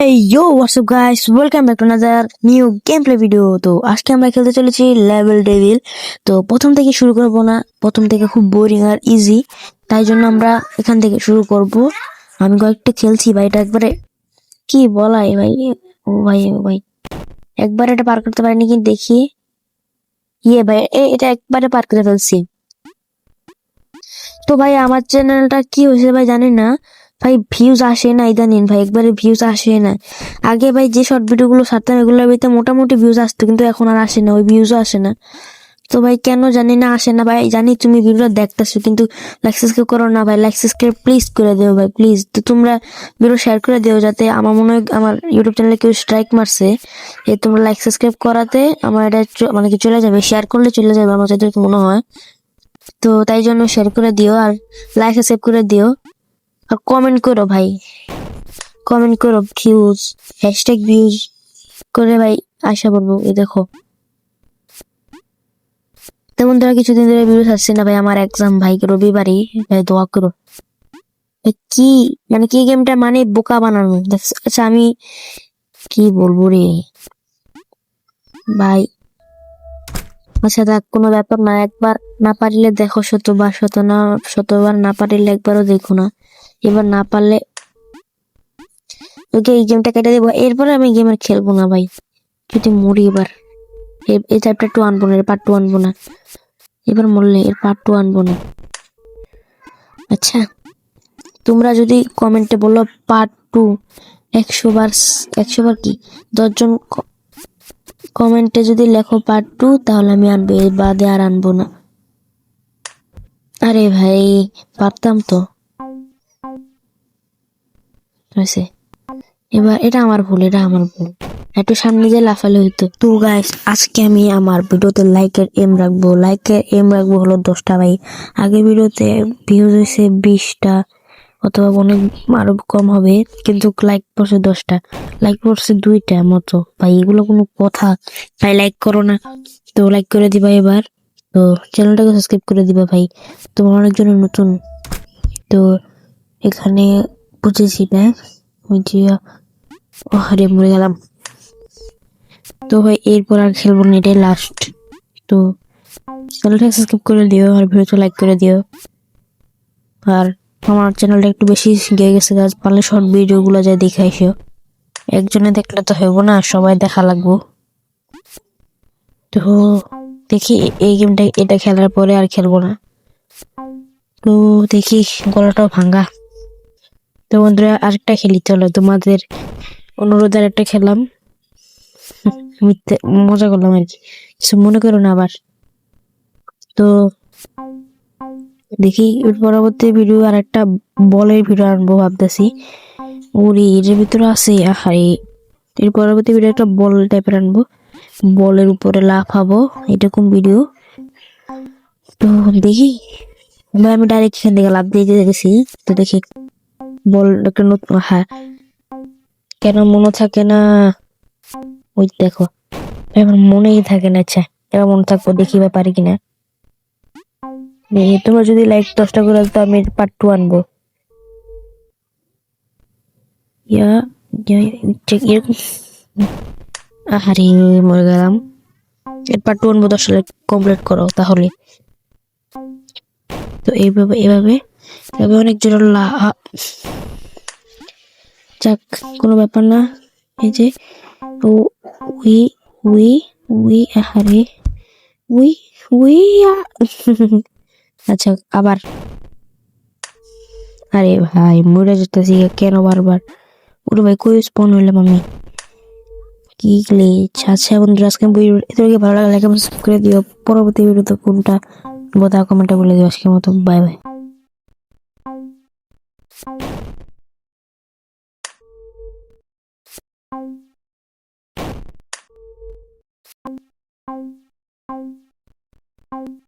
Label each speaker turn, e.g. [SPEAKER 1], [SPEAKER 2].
[SPEAKER 1] Yo WhatsApp guys welcome back to another new game play video তো আজকে আমরা খেলতে চলেছি লেভেল ডেভিল তো প্রথম থেকে শুরু করব না। প্রথম থেকে খুব বোরিং আর ইজি তাই জন্য আমরা এখান থেকে শুরু করব। আমি কয়েকটা খেলছি ভাই, এটা একবারে কি বলাই ভাই? ও ভাই ও ভাই। একবার এটা পার করতে পারিনি, কিন্তু দেখি। ইয়ে ভাই এটা একবারে পার করে ফেলছি। তো ভাই, আমার চ্যানেলটা কি হয়েছে ভাই জানি না। ভাই ভিউজ আসে না ইদানিং ভাই, একবারে ভিউজ আসে না আগে ভাই, যে শর্ট ভিডিওগুলো ছাড়তাম, এগুলোর ভিতরে মোটামুটি ভিউজ আসতো, কিন্তু এখন আর আসে না, ওই ভিউজও আসে না। তো ভাই, কেন জানি না আসে না ভাই, জানি তুমি ভিডিওটা দেখতেছো, কিন্তু লাইক সাবস্ক্রাইব করো না ভাই লাইক সাবস্ক্রাইব প্লিজ করে দিও ভাই প্লিজ তো তোমরা ভিডিও শেয়ার করে দিও, যাতে আমার মনে হয় আমার ইউটিউব চ্যানেলে কেউ স্ট্রাইক মারছে। এ তোমরা লাইক সাবস্ক্রাইব করাতে আমার এটা মানে কি চলে যাবে শেয়ার করলে চলে যাবে, আমার যাদের মনে হয়। তো তাই জন্য শেয়ার করে দিও, আর লাইক সাবস্ক্রাইব করে দিও। আর কমেন্ট করো ভাই। কমেন্ট করো ভিউজ হ্যাশট্যাগ ভিউজ করে ভাই আশা করব, এই দেখো। তেমন ধরো কিছুদিন ধরে ভিউজ আসছে না ভাই, আমার এক্সাম ভাই, রবিবারই, ভাই দোয়া করো। কি মানে কি গেমটা মানে বোকা বানানো? আচ্ছা আমি কি বলব রে? ভাই আচ্ছা দেখ, কোনো ব্যাপার না, একবার না পারিলে দেখো শতবার শত না শতবার না পারিলে একবারও দেখো না। এবার না পারলে ওকে এই গেমটা কেটে দেবো। এরপরে আমি গেম আর খেলব না ভাই। যদি মরি এবার। এই চ্যাপ্টার টু আনব না পার্ট টু আনব না। এবার মরলে এর পার্ট টু আনব না। আচ্ছা তোমরা যদি কমেন্টে বলো পার্ট টু একশো বার একশো বার কি? দশজন কমেন্টে যদি লেখো পার্ট টু তাহলে আমি আনব। এর বাদে আর আনব না। আরে ভাই, পারতাম তো। হয়েছে এবার এটা আমার ভুল, এটা আমার ভুল। একটু সামনে যে লাফালে হইতো। তো গাইস আজকে আমি আমার ভিডিওতে লাইকের এম রাখব। লাইকের এম রাখব হলো দশটা, ভাই। আগে ভিডিওতে ভিউজ হয়েছে বিশটা। অথবা অনেক আরও কম হবে, কিন্তু লাইক পড়ছে দশটা। লাইক পড়ছে দুইটা মতো। ভাই, এগুলো কোনো কথা। ভাই লাইক করো না। তো লাইক করে দিবা এবার। তো চ্যানেলটাকে সাবস্ক্রাইব করে দিবা ভাই। তোমার অনেকজন নতুন। তো এখানে বুঝেছি না। ওই যে ও হারে মরে গেলাম। তো ভাই, এরপর আর খেলব না, এটাই লাস্ট তো চ্যানেলটা সাবস্ক্রাইব করে দিও, আর ভিডিওটা লাইক করে দিও। আর আমার চ্যানেলটা একটু বেশি গিয়ে গেছে গাছ পারলে শর্ট ভিডিওগুলো যাই দেখে আইসো একজনে দেখলে তো হইব না, সবাই দেখা লাগবো। তো দেখি এই গেমটা এটা খেলার পরে আর খেলব না। তো দেখি গলাটাও ভাঙ্গা। তো বন্ধুরা, আরেকটা খেলি, চলো তোমাদের অনুরোধ আর একটা খেলাম। মিথ্যে, মজা করলাম আর কি। কিছু মনে করো না আবার। তো দেখি পরবর্তী ভিডিও আর একটা বলের ভিডিও আনব ভাবতেছি। ওরে এর ভিতরে আছে, আহারে। এর পরবর্তী ভিডিও একটা বল টাইপের আনব। বলের উপরে লাফাবো, এরকম ভিডিও। তো দেখি, এবার আমি ডাইরেক্ট এখান থেকে লাভ দিয়ে গেছি তো দেখি, বল একটা নতুন হ্যাঁ। কেন মনে থাকে না? ওই দেখো, এবার মনেই থাকে না আচ্ছা। এবার মনে থাকব, দেখি বা পারি কিনা। তোমরা যদি লাইক দশটা করে তো আমি পার্ট টু আনব। আহারে, মরে গেলাম। এর পার্ট টু আনব দশটা লাইক কমপ্লিট করো, তাহলে। তো এইভাবে, এভাবে এভাবে অনেক জোর লা যাক, কোনো ব্যাপার না। এই যে, ও, উই উই উই, আহারে। উই উই আচ্ছা আবার। আরে ভাই, মরে যেতেছি কেন বারবার? ওটা ভাই, কই স্পন হইলাম আমি? কি গ্লিচ আচ্ছা বন্ধুরা, আজকে এতটুকু ভালো লাগলে কেমন করে দিও। পরবর্তী ভিডিওতে কোনটা বোধা কমেন্টে বলে দিও আজকের মতো। Bye bye
[SPEAKER 2] Thank you.